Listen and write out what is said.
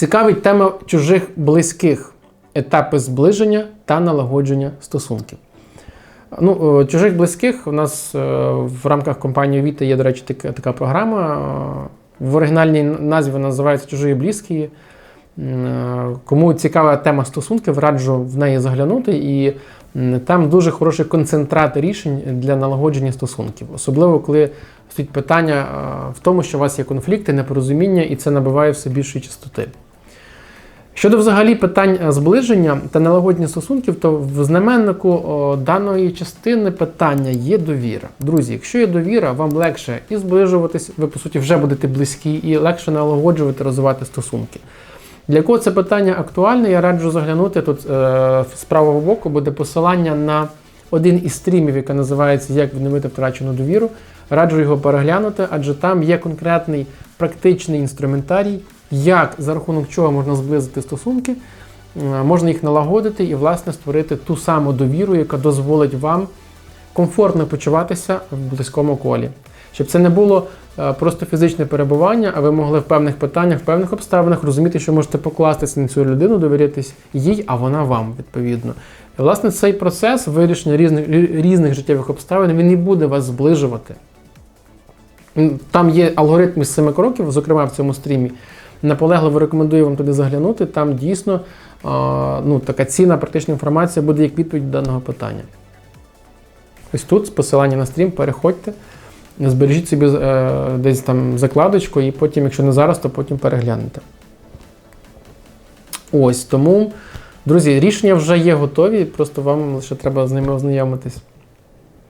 Цікавить тема чужих близьких, етапи зближення та налагодження стосунків. Ну, е, чужих близьких у нас е, в рамках компанії Віта є, до речі, така, програма. В оригінальній назві вона називається Чужі близькі. Е, Кому цікава тема стосунків, раджу в неї заглянути. І там дуже хороший концентрат рішень для налагодження стосунків. Особливо, коли стоїть питання в тому, що у вас є конфлікти, непорозуміння, і це набиває все більшої частоти. Щодо взагалі питань е, зближення та налагодження стосунків, то в знаменнику даної частини питання є довіра. Друзі, якщо є довіра, вам легше і зближуватись, ви по суті вже будете близькі, і легше налагоджувати, розвивати стосунки. Для кого це питання актуальне, я раджу заглянути тут е, з правого боку буде посилання на один із стрімів, який називається Як відновити втрачену довіру. Раджу його переглянути, адже там є конкретний практичний інструментарій, як за рахунок чого можна зблизити стосунки, е, можна їх налагодити і, власне, створити ту саму довіру, яка дозволить вам комфортно почуватися в близькому колі. Щоб це не було е, просто фізичне перебування, а ви могли в певних питаннях, в певних обставинах розуміти, що можете покластися на цю людину, довірятись їй, а вона вам відповідно. І, власне, цей процес вирішення різних, різних життєвих обставин він і буде вас зближувати. Там є алгоритм з семи кроків, зокрема в цьому стрімі. Наполегливо рекомендую вам туди заглянути. Там дійсно ну, така цінна практична інформація буде як відповідь до даного питання. Ось тут, з посилання на стрім, переходьте, збережіть собі е, десь там закладочку, і потім, якщо не зараз, то потім переглянете. Ось тому, друзі, рішення вже є готові, просто вам лише треба з ними ознайомитись.